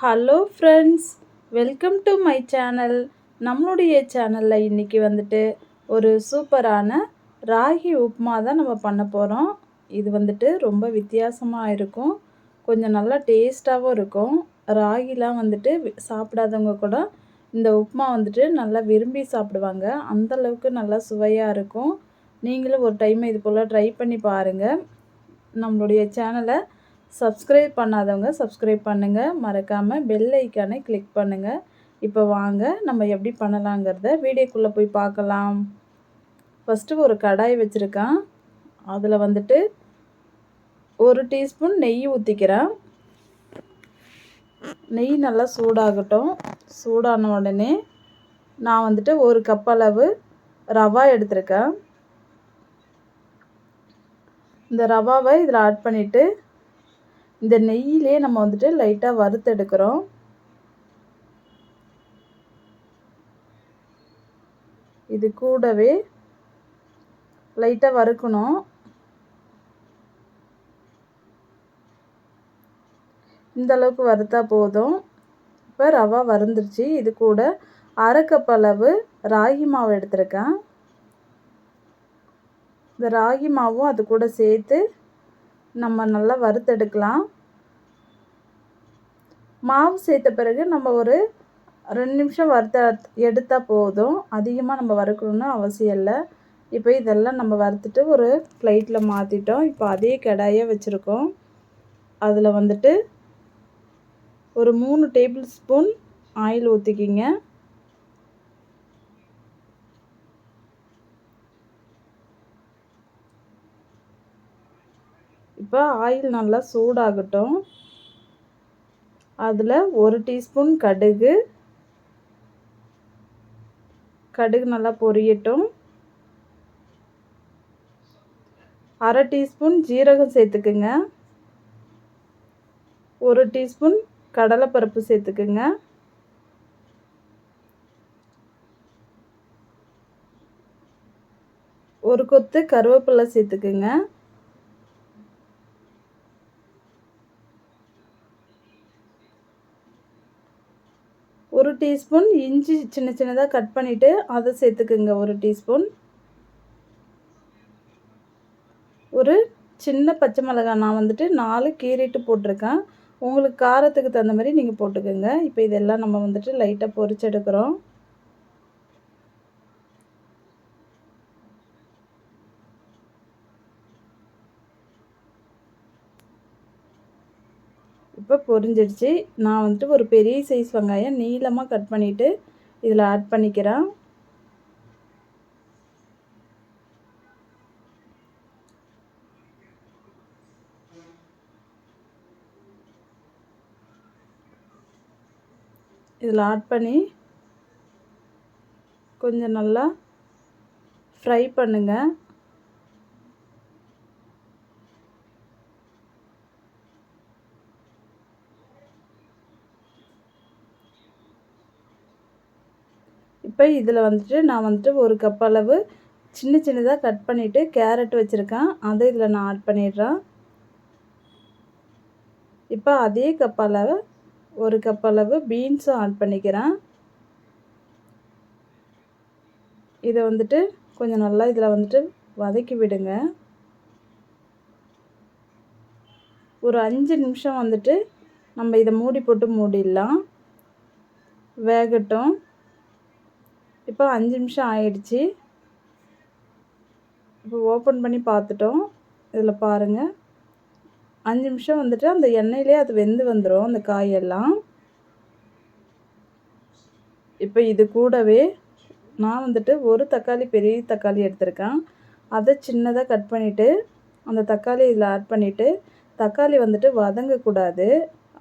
Hello friends welcome to my channel நம்மளுடைய சேனலில் இன்றைக்கி வந்துட்டு ஒரு சூப்பரான ராகி உப்புமா தான் நம்ம பண்ண போகிறோம் இது வந்துட்டு ரொம்ப வித்தியாசமாக இருக்கும். கொஞ்சம் நல்லா டேஸ்ட்டாகவும் இருக்கும். ராகிலாம் வந்துட்டு சாப்பிடாதவங்க கூட இந்த உப்புமா வந்துட்டு நல்லா விரும்பி சாப்பிடுவாங்க. அந்தளவுக்கு நல்லா சுவையாக இருக்கும். நீங்களும் ஒரு டைம் இது போல் ட்ரை பண்ணி பாருங்கள் நம்மளுடைய சேனலை சப்ஸ்கிரைப் பண்ணாதவங்க சப்ஸ்கிரைப் பண்ணுங்கள் மறக்காமல் பெல் ஐக்கானை கிளிக் பண்ணுங்கள் இப்போ வாங்க நம்ம எப்படி பண்ணலாங்கிறத வீடியோக்குள்ளே போய் பார்க்கலாம். ஃபஸ்ட்டு ஒரு கடாய் வச்சுருக்கேன். அதில் வந்துட்டு ஒரு டீஸ்பூன் நெய் ஊற்றிக்கிறேன் நெய் நல்லா சூடாகட்டும். சூடான உடனே நான் வந்துட்டு ஒரு கப் அளவு ரவா எடுத்திருக்கேன். இந்த ரவாவை இதில் ஆட் பண்ணிவிட்டு இந்த நெய்யிலே நம்ம வந்துட்டு லைட்டாக வறுத்தெடுக்கிறோம் இது கூடவே லைட்டாக வறுக்கணும். இந்த அளவுக்கு வறுத்தா போதும். இப்போ ரவா வறுந்துருச்சு. இது கூட அரை கப் அளவு ராகி மாவு எடுத்திருக்கேன். இந்த ராகி மாவும் அது கூட சேர்த்து நம்ம நல்லா வறுத்தெடுக்கலாம். மாவு சேர்த்த பிறகு நம்ம ஒரு ரெண்டு நிமிஷம் வறுத்த எடுத்தால் போதும். அதிகமாக நம்ம வறுக்கணும்னு அவசியம் இல்லை. இப்போ இதெல்லாம் நம்ம வறுத்துட்டு ஒரு ஃப்ளைட்டில் மாற்றிட்டோம் இப்போ அதே கடாயை வச்சுருக்கோம். அதில் வந்துட்டு ஒரு மூணு டேபிள் ஸ்பூன் ஆயில் ஊற்றிக்கிங்க இப்போ ஆயில் நல்லா சூடாகட்டும். அதில் ஒரு டீஸ்பூன் கடுகு. கடுகு நல்லா பொரியட்டும். அரை டீஸ்பூன் ஜீரகம் சேர்த்துக்குங்க. ஒரு டீஸ்பூன் கடலைப்பருப்பு சேர்த்துக்குங்க. ஒரு கொத்து கருவேப்பிலை சேர்த்துக்குங்க ஒரு டீஸ்பூன் இஞ்சி சின்ன சின்னதாக கட் பண்ணிவிட்டு அதை சேர்த்துக்குங்க ஒரு டீஸ்பூன். ஒரு சின்ன பச்சை மிளகாய் நான் வந்துட்டு நாலு கீறிட்டு போட்டிருக்கேன். உங்களுக்கு காரத்துக்கு தகுந்த மாதிரி நீங்கள் போட்டுக்கோங்க. இப்போ இதெல்லாம் நம்ம வந்துட்டு லைட்டாக பொரிச்செடுக்கிறோம் இப்போ பொரிஞ்சிடுச்சு. நான் வந்துட்டு ஒரு பெரிய சைஸ் வெங்காயம் நீளமாக கட் பண்ணிவிட்டு இதில் ஆட் பண்ணிக்கிறேன். இதில் ஆட் பண்ணி கொஞ்சம் நல்லா ஃப்ரை பண்ணுங்கள் இப்போ இதில் வந்துட்டு நான் வந்துட்டு ஒரு கப் அளவு சின்ன சின்னதாக கட் பண்ணிவிட்டு கேரட் வச்சுருக்கேன். அதை இதில் நான் ஆட் பண்ணிடுறேன். இப்போ அதே கப் அளவு ஒரு கப் அளவு பீன்ஸும் ஆட் பண்ணிக்கிறேன். இதை வந்துட்டு கொஞ்சம் நல்லா இதில் வந்துட்டு வதக்கி விடுங்க. ஒரு அஞ்சு நிமிஷம் வந்துட்டு நம்ம இதை மூடி போட்டு மூடிடலாம். வேகட்டும். இப்போ அஞ்சு நிமிஷம் ஆயிடுச்சு. இப்போ ஓப்பன் பண்ணி பார்த்துட்டோம். இதில் பாருங்கள் அஞ்சு நிமிஷம் வந்துட்டு அந்த எண்ணெயிலே அது வெந்து வந்துடும் அந்த காயெல்லாம். இப்போ இது கூடவே நான் வந்துட்டு ஒரு தக்காளி பெரிய தக்காளி எடுத்திருக்கேன். அதை சின்னதாக கட் பண்ணிவிட்டு அந்த தக்காளி இதில் ஆட் பண்ணிவிட்டு தக்காளி வந்துட்டு வதங்கக்கூடாது.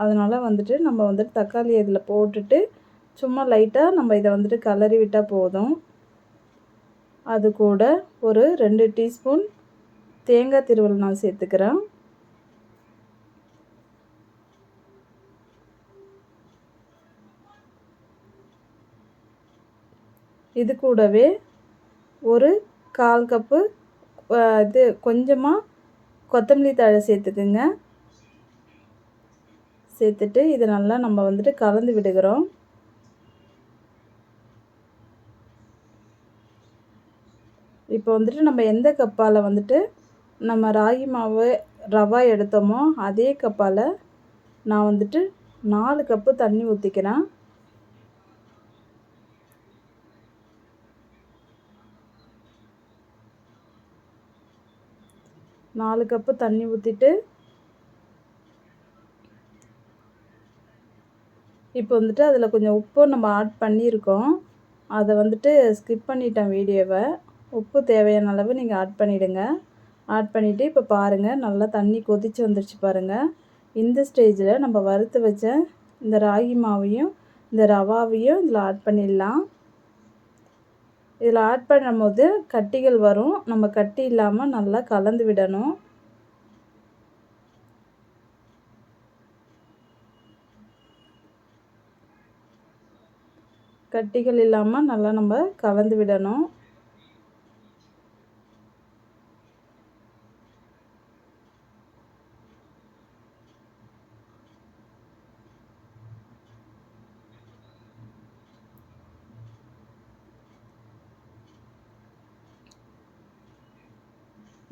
அதனால் வந்துட்டு நம்ம வந்துட்டு தக்காளி இதில் போட்டுட்டு சும்மா லைட்டாக நம்ம இதை வந்துட்டு கலரி விட்டால் போதும். அது கூட ஒரு ரெண்டு டீஸ்பூன் தேங்காய் திருவல் நான் சேர்த்துக்கிறேன். இது கூடவே ஒரு கால் கப்பு இது கொஞ்சமாக கொத்தமல்லி தழை சேர்த்துக்குங்க. சேர்த்துட்டு இதை நல்லா நம்ம வந்துட்டு கலந்து விடுகிறோம். இப்போ வந்துட்டு நம்ம எந்த கப்பால் வந்துட்டு நம்ம ராகி மாவு ரவா எடுத்தோமோ அதே கப்பால் நான் வந்துட்டு நாலு கப்பு தண்ணி ஊற்றிக்கிறேன் நாலு கப்பு தண்ணி ஊற்றிட்டு இப்போ வந்துட்டு அதில் கொஞ்சம் உப்பு நம்ம ஆட் பண்ணியிருக்கோம். அதை வந்துட்டு ஸ்கிப் பண்ணிட்டேன் வீடியோவை. உப்பு தேவையான அளவு நீங்கள் ஆட் பண்ணிவிடுங்க ஆட் பண்ணிவிட்டு இப்போ பாருங்கள் நல்லா தண்ணி கொதித்து வந்துருச்சு பாருங்கள் இந்த ஸ்டேஜில் நம்ம வறுத்து வச்ச இந்த ராகி மாவையும் இந்த ரவாவையும் இதில் ஆட் பண்ணிடலாம். இதில் ஆட் பண்ணும் போது கட்டிகள் வரும். நம்ம கட்டி இல்லாமல் நல்லா கலந்து விடணும். கட்டிகள் இல்லாமல் நல்லா நம்ம கலந்து விடணும்.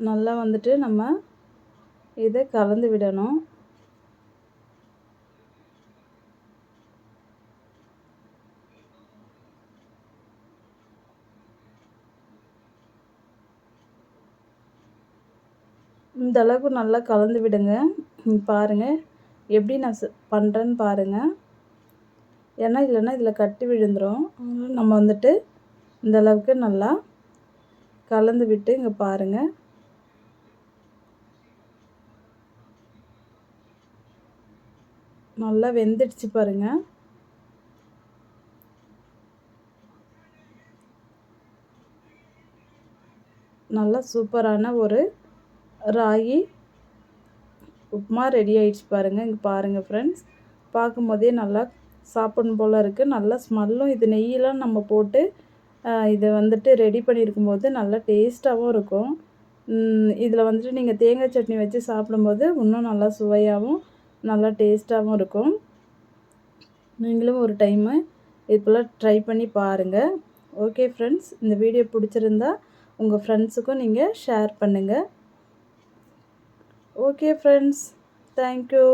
நல்லா வந்துட்டு நம்ம இதை கலந்து விடணும். இந்த அளவுக்கு நல்லா கலந்து விடுங்க. பாருங்கள் எப்படி நான் பண்ணுறேன்னு பாருங்கள் ஏன்னா இல்லைன்னா இதில் கட்டி விழுந்துடும் நம்ம வந்துட்டு இந்த அளவுக்கு நல்லா கலந்து விட்டு இங்கே பாருங்கள் நல்லா வெந்துடுச்சு பாருங்கள் நல்லா சூப்பரான ஒரு ராகி உப்புமா ரெடி ஆகிடுச்சு பாருங்கள் இங்கே பாருங்கள் ஃப்ரெண்ட்ஸ் பார்க்கும்போதே நல்லா சாப்பிடணும் போல் இருக்குது நல்லா ஸ்மெல்லும் இது நெய்யெலாம் நம்ம போட்டு இதை வந்துட்டு ரெடி பண்ணியிருக்கும் போது நல்லா டேஸ்ட்டாகவும் இருக்கும். இதில் வந்துட்டு நீங்கள் தேங்காய் சட்னி வச்சு சாப்பிடும்போது இன்னும் நல்லா சுவையாகவும் நல்லா டேஸ்ட்டாகவும் இருக்கும். நீங்களும் ஒரு டைமு இதுபோல் ட்ரை பண்ணி பாருங்கள் ஓகே ஃப்ரெண்ட்ஸ் இந்த வீடியோ பிடிச்சிருந்தா உங்கள் ஃப்ரெண்ட்ஸுக்கும் நீங்கள் ஷேர் பண்ணுங்கள் ஓகே ஃப்ரெண்ட்ஸ் தேங்க்யூ